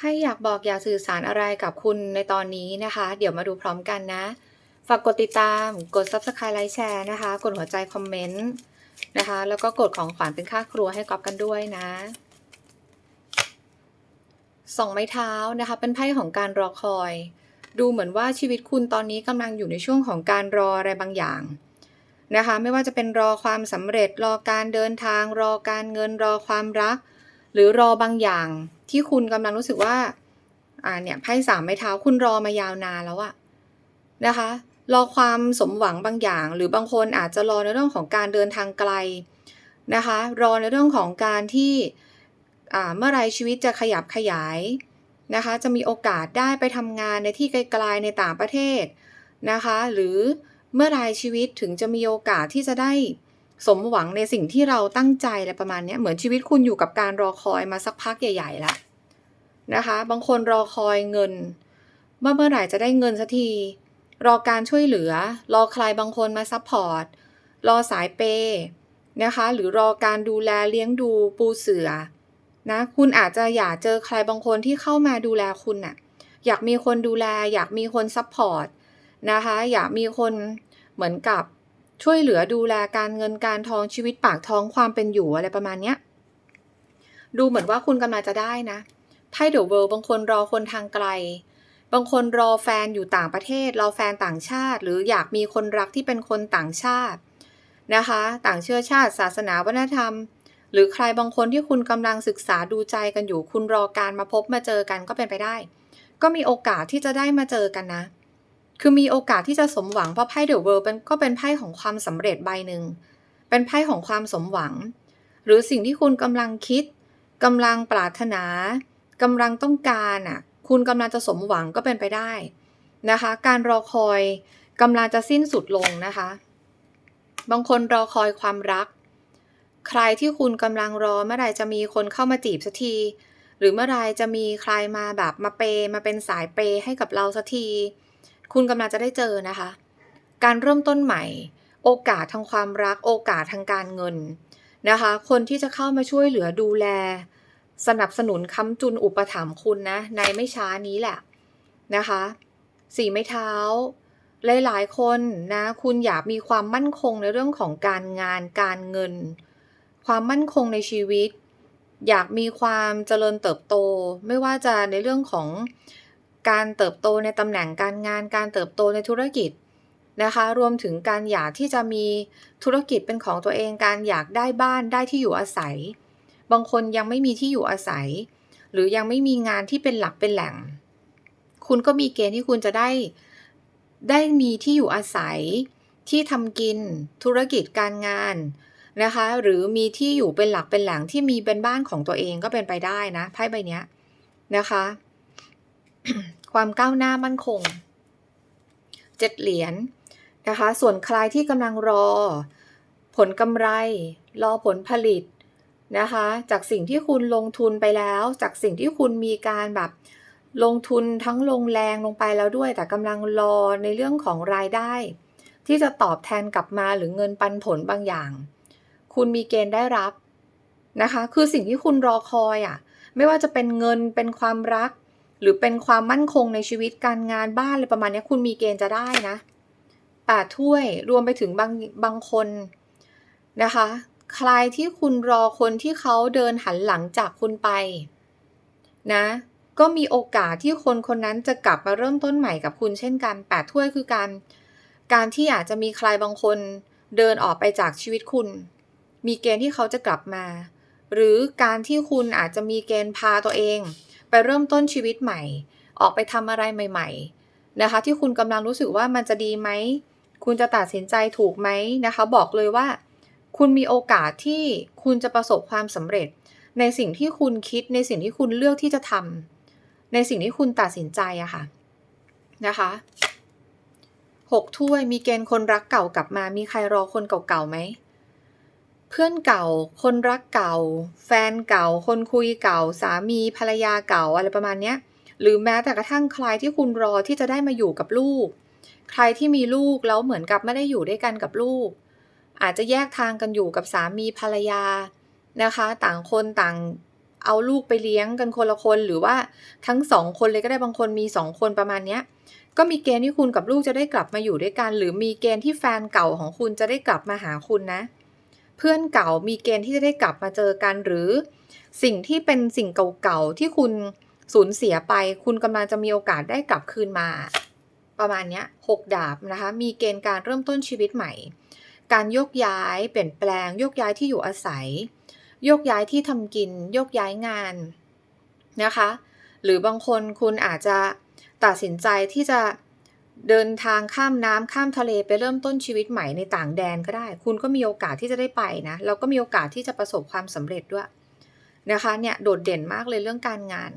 ให้อยากบอกอยากสื่อสารอะไรกับคุณในตอนนี้นะคะ เดี๋ยวมาดูพร้อมกันนะ ฝากกดติดตาม กด Subscribe ไลค์แชร์นะคะ กดหัวใจคอมเมนต์นะคะ แล้วก็กดของขวัญเป็นค่าครัวให้กอบกันด้วยนะสองไม้เท้านะคะ เป็นไพ่ของการรอคอย ดูเหมือนว่าชีวิตคุณตอนนี้กำลังอยู่ในช่วงของการรออะไรบางอย่างนะคะ ไม่ว่าจะเป็นรอความสำเร็จ รอการเดินทาง รอการเงิน รอความรัก หรือรอบางอย่างที่คุณกำลังรู้สึกว่า อ่าเนี่ยไพ่สามไม้เท้าคุณรอมายาวนานแล้วอะนะคะ รอความสมหวังบางอย่าง หรือบางคนอาจจะรอในเรื่องของการเดินทางไกลนะคะ รอในเรื่องของการที่อ่าเมื่อไรชีวิตจะขยับขยายนะคะ จะมีโอกาสได้ไปทำงานในที่ไกลๆในต่างประเทศนะคะ หรือเมื่อไรชีวิตถึงจะมีโอกาสที่จะได้ สมหวังในสิ่งที่เราตั้งใจอะไรประมาณนี้เหมือนชีวิตคุณอยู่กับการรอคอยมาสักพักใหญ่ๆแล้วนะคะ บางคนรอคอยเงินว่าเมื่อไหร่จะได้เงินสักที รอการช่วยเหลือ รอใครบางคนมาซัพพอร์ตรอสายเปย์นะคะหรือรอการดูแลเลี้ยงดูปูเสือนะคุณอาจจะอยากเจอใครบางคนที่เข้ามาดูแลคุณน่ะอยากมีคนดูแล อยากมีคนซัพพอร์ตนะคะอยากมีคนเหมือนกับ ช่วยเหลือดูแลการเงินการทองชีวิตปากท้องความเป็นอยู่อะไรประมาณเนี้ยดูเหมือนว่าคุณกำลังจะได้นะไพ่เดอะเวิลด์บางคนรอคนทางไกล บางคนรอแฟนอยู่ต่างประเทศ รอแฟนต่างชาติ หรืออยากมีคนรักที่เป็นคนต่างชาตินะคะ ต่างเชื้อชาติ ศาสนาวัฒนธรรม หรือใครบางคนที่คุณกำลังศึกษาดูใจกันอยู่ คุณรอการมาพบมาเจอกันก็เป็นไปได้ ก็มีโอกาสที่จะได้มาเจอกันนะ คือมีโอกาสที่จะสมหวังเพราะไพ่เดอะเวิลด์เป็นก็เป็นไพ่ของความสำเร็จใบหนึ่ง เป็นไพ่ของความสมหวัง หรือสิ่งที่คุณกำลังคิดกำลังปรารถนากำลังต้องการอะ คุณกำลังจะสมหวังก็เป็นไปได้นะคะ การรอคอยกำลังจะสิ้นสุดลงนะคะ บางคนรอคอยความรัก ใครที่คุณกำลังรอเมื่อไรจะมีคนเข้ามาจีบสักที หรือเมื่อไรจะมีใครมาแบบมาเปย์มาเป็นสายเปย์ให้กับเราสักที คุณกำลังจะได้เจอนะคะ การเริ่มต้นใหม่ โอกาสทางความรัก โอกาสทางการเงินนะคะ คนที่จะเข้ามาช่วยเหลือดูแล สนับสนุนค้ำจุนอุปถัมภ์คุณนะ ในไม่ช้านี้แหละนะคะสี่ไม้เท้า หลายๆ คนนะ คุณอยากมีความมั่นคงในเรื่องของการงานการเงิน ความมั่นคงในชีวิต อยากมีความเจริญเติบโต ไม่ว่าจะในเรื่องของ การเติบโตในตำแหน่งการงาน การเติบโตในธุรกิจนะคะ รวมถึงการอยากที่จะมีธุรกิจเป็นของตัวเอง การอยากได้บ้านได้ที่อยู่อาศัย บางคนยังไม่มีที่อยู่อาศัย หรือยังไม่มีงานที่เป็นหลักเป็นแหล่ง คุณก็มีเกณฑ์ที่คุณจะได้ได้มีที่อยู่อาศัย ที่ทำกิน ธุรกิจการงานนะคะ หรือมีที่อยู่เป็นหลักเป็นแหล่งที่มีเป็นบ้านของตัวเองก็เป็นไปได้นะไพ่ใบเนี้ยนะคะ ความก้าวหน้ามั่นคงเจ็ดเหรียญนะคะ ส่วนใครที่กำลังรอ ผลกำไร รอผลผลิตนะคะ จากสิ่งที่คุณลงทุนไปแล้ว จากสิ่งที่คุณมีการแบบลงทุนทั้งลงแรงลงไปแล้วด้วย แต่กำลังรอในเรื่องของรายได้ ที่จะตอบแทนกลับมาหรือเงินปันผลบางอย่าง คุณมีเกณฑ์ได้รับนะคะ คือสิ่งที่คุณรอคอยอะ่ะ ไม่ว่าจะเป็นเงินเป็นความรัก หรือเป็นความมั่นคงในชีวิตการงานบ้านอะไรประมาณนี้คุณมีเกณฑ์จะได้นะแปดถ้วยรวมไปถึงบางบางคนนะคะ ใครที่คุณรอคนที่เขาเดินหันหลังจากคุณไปนะก็มีโอกาสที่คนคนนั้นจะกลับมาเริ่มต้นใหม่กับคุณเช่นกันแปดถ้วยคือการ การที่อาจจะมีใครบางคนเดินออกไปจากชีวิตคุณ มีเกณฑ์ที่เขาจะกลับมา หรือการที่คุณอาจจะมีเกณฑ์พาตัวเอง ไปเริ่มต้นชีวิตใหม่ ออกไปทำอะไรใหม่ ๆ นะคะ ที่คุณกำลังรู้สึกว่ามันจะดีไหม คุณจะตัดสินใจถูกไหมนะคะ บอกเลยว่า คุณมีโอกาสที่คุณจะประสบความสำเร็จ ในสิ่งที่คุณคิดในสิ่งที่คุณเลือกที่จะทำในสิ่งที่คุณตัดสินใจอะค่ะนะคะหกถ้วยมีเกณฑ์คนรักเก่ากลับมา มีใครรอคนเก่าๆไหม เพื่อนเก่า คนรักเก่า แฟนเก่า คนคุยเก่า สามีภรรยาเก่าอะไรประมาณเนี้ย หรือแม้แต่กระทั่งใครที่คุณรอที่จะได้มาอยู่กับลูก ใครที่มีลูกแล้วเหมือนกับไม่ได้อยู่ด้วยกันกับลูก อาจจะแยกทางกันอยู่กับสามีภรรยานะคะ ต่างคนต่างเอาลูกไปเลี้ยงกันคนละคนหรือว่าทั้ง2คนเลยก็ได้บางคนมี2คนประมาณเนี้ยก็มีเกณฑ์ที่คุณกับลูกจะได้กลับมาอยู่ด้วยกัน หรือมีเกณฑ์ที่แฟนเก่าของคุณจะได้กลับมาหาคุณนะ เพื่อนเก่ามีเกณฑ์ที่จะได้กลับมาเจอกันหรือ สิ่งที่เป็นสิ่งเก่าๆที่คุณสูญเสียไป คุณกำลังจะมีโอกาสได้กลับคืนมา ประมาณนี้ย6ดาบนะคะ มีเกณฑ์การเริ่มต้นชีวิตใหม่ การโยกย้ายเปลี่ยนแปลง โยกย้ายที่อยู่อาศัย โยกย้ายที่ทำกิน โยกย้ายงานนะคะ หรือบางคนคุณอาจจะตัดสินใจที่จะ เดินทางข้ามน้ำข้ามทะเลไปเริ่มต้นชีวิตใหม่ในต่างแดนก็ได้ คุณก็มีโอกาสที่จะได้ไปนะแล้วก็มีโอกาสที่จะประสบความสำเร็จด้วยนะคะเนี่ยโดดเด่นมากเลยเรื่องการงาน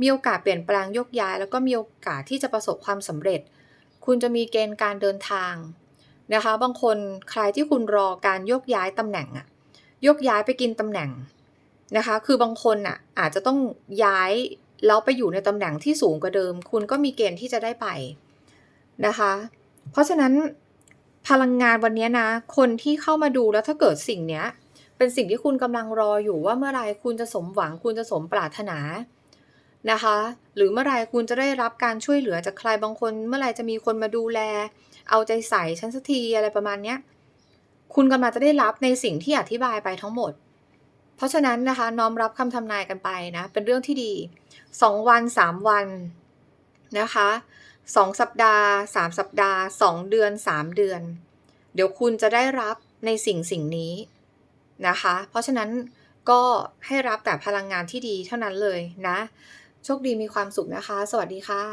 มีโอกาสเปลี่ยนแปลงยกย้าย แล้วก็มีโอกาสที่จะประสบความสำเร็จ คุณจะมีเกณฑ์การเดินทางนะคะ บางคนใครที่คุณรอการยกย้ายตำแหน่งอะยกย้ายไปกินตำแหน่งนะคะ คือบางคนน่ะอาจจะต้องย้ายแล้วไปอยู่ในตำแหน่งที่สูงกว่าเดิม คุณก็มีเกณฑ์ที่จะได้ไป นะคะ เพราะฉะนั้นพลังงานวันนี้นะ คนที่เข้ามาดูแล้วถ้าเกิดสิ่งเนี้ย เป็นสิ่งที่คุณกำลังรออยู่ว่าเมื่อไรคุณจะสมหวังคุณจะสมปรารถนานะคะ หรือเมื่อไรคุณจะได้รับการช่วยเหลือจากใครบางคน เมื่อไรจะมีคนมาดูแล เอาใจใส่ฉันสักทีอะไรประมาณเนี้ยคุณกำลังจะได้รับในสิ่งที่อธิบายไปทั้งหมด เพราะฉะนั้นนะคะน้อมรับคำทำนายกันไปนะ เป็นเรื่องที่ดี 2 วัน 3 วันนะคะ 2 สัปดาห์ 3 สัปดาห์ 2 เดือน 3 เดือน เดี๋ยวคุณจะได้รับในสิ่งสิ่งนี้นะคะ เพราะฉะนั้นก็ให้รับแต่พลังงานที่ดีเท่านั้นเลยนะ โชคดีมีความสุขนะคะ สวัสดีค่ะ